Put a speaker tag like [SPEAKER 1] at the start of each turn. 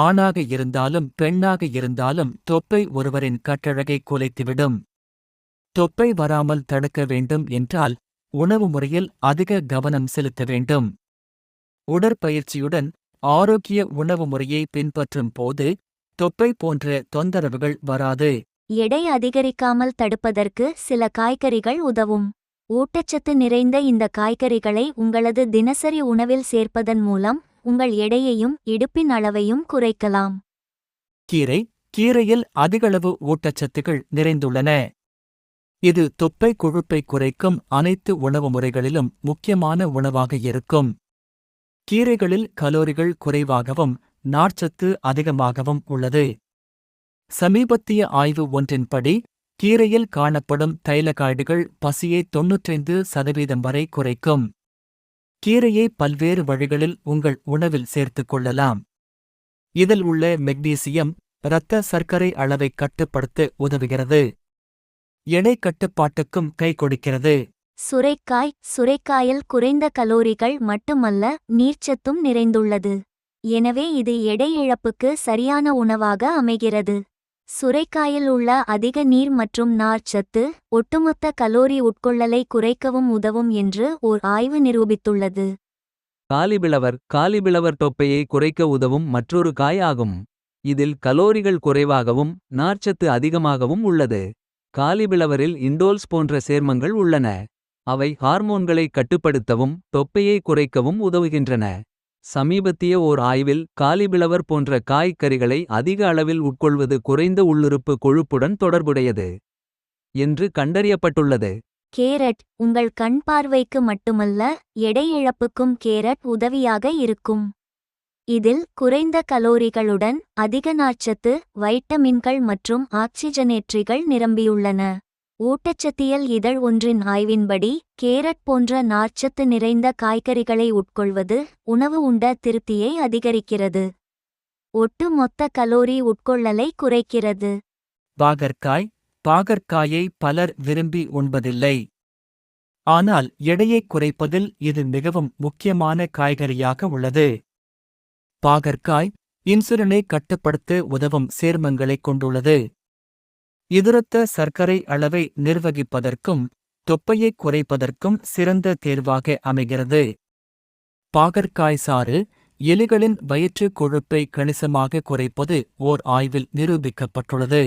[SPEAKER 1] ஆணாக இருந்தாலும் பெண்ணாக இருந்தாலும் தொப்பை ஒருவரின் கட்டழகை குலைத்துவிடும். தொப்பை வராமல் தடுக்க வேண்டும் என்றால் உணவு முறையில் அதிக கவனம் செலுத்த வேண்டும். உடற்பயிற்சியுடன் ஆரோக்கிய உணவு முறையை பின்பற்றும் போது தொப்பை போன்ற தொந்தரவுகள் வராது.
[SPEAKER 2] எடை அதிகரிக்காமல் தடுப்பதற்கு சில காய்கறிகள் உதவும். ஊட்டச்சத்து நிறைந்த இந்த காய்கறிகளை உங்களது தினசரி உணவில் சேர்ப்பதன் மூலம் உங்கள் எடையையும் இடுப்பின் அளவையும் குறைக்கலாம்.
[SPEAKER 1] கீரை கீரையில் அதிகளவு ஊட்டச்சத்துகள் நிறைந்துள்ளன. இது தொப்பை கொழுப்பை குறைக்கும் அனைத்து உணவு முறைகளிலும் முக்கியமான உணவாக இருக்கும். கீரைகளில் கலோரிகள் குறைவாகவும் நார்ச்சத்து அதிகமாகவும் உள்ளது. சமீபத்திய ஆய்வு ஒன்றின்படி கீரையில் காணப்படும் தைலகாய்டுகள் பசியை தொன்னூற்றைந்து சதவீதம் வரை குறைக்கும். கீரையை பல்வேறு வழிகளில் உங்கள் உணவில் சேர்த்துக் கொள்ளலாம். இதில் உள்ள மெக்னீசியம் இரத்த சர்க்கரை அளவை கட்டுப்படுத்த உதவுகிறது. எடை கட்டுப்பாட்டுக்கும் கை கொடுக்கிறது.
[SPEAKER 2] சுரைக்காய் சுரைக்காயில் குறைந்த கலோரிகள் மட்டுமல்ல நீர்ச்சத்தும் நிறைந்துள்ளது. எனவே இது எடை இழப்புக்கு சரியான உணவாக அமைகிறது. சுரைக்காயில் உள்ள அதிக நீர் மற்றும் நார்ச்சத்து ஒட்டுமொத்த கலோரி உட்கொள்ளலை குறைக்கவும் உதவும் என்று ஓர் ஆய்வு நிரூபித்துள்ளது.
[SPEAKER 3] காலிபிளவர் காலிபிளவர் தொப்பையை குறைக்க உதவும் மற்றொரு காய் ஆகும். இதில் கலோரிகள் குறைவாகவும் நார்ச்சத்து அதிகமாகவும் உள்ளது. காலிபிளவரில் இண்டோல்ஸ் போன்ற சேர்மங்கள் உள்ளன. அவை ஹார்மோன்களை கட்டுப்படுத்தவும் தொப்பையை குறைக்கவும் உதவுகின்றன. சமீபத்திய ஓர் ஆய்வில் காலிபிளவர் போன்ற காய்கறிகளை அதிக அளவில் உட்கொள்வது குறைந்த உள்ளுறுப்பு கொழுப்புடன் தொடர்புடையது என்று கண்டறியப்பட்டுள்ளது.
[SPEAKER 2] கேரட் உங்கள் கண் பார்வைக்கு மட்டுமல்ல எடை இழப்புக்கும் கேரட் உதவியாக இருக்கும். இதில் குறைந்த கலோரிகளுடன் அதிக நார்ச்சத்து வைட்டமின்கள் மற்றும் ஆக்சிஜனேற்றிகள் நிரம்பியுள்ளன. ஊட்டச்சத்தியல் இதழ் ஒன்றின் ஆய்வின்படி கேரட் போன்ற நார்ச்சத்து நிறைந்த காய்கறிகளை உட்கொள்வது உணவு உண்ட திருப்தியை அதிகரிக்கிறது. ஒட்டு மொத்த கலோரி உட்கொள்ளலை குறைக்கிறது.
[SPEAKER 1] பாகற்காய் பாகற்காயை பலர் விரும்பி உண்பதில்லை. ஆனால் எடையை குறைப்பதில் இது மிகவும் முக்கியமான காய்கறியாக உள்ளது. பாகற்காய் இன்சுலினை கட்டுப்படுத்த உதவும் சேர்மங்களைக் கொண்டுள்ளது. இதரத்த சர்க்கரை அளவை நிர்வகிப்பதற்கும் தொப்பையை குறைப்பதற்கும் சிறந்த தேர்வாக அமைகிறது. பாகற்காய் சாறு எலிகளின் வயிற்றுக் கொழுப்பை கணிசமாக குறைப்பது ஓர் ஆய்வில் நிரூபிக்கப்பட்டுள்ளது.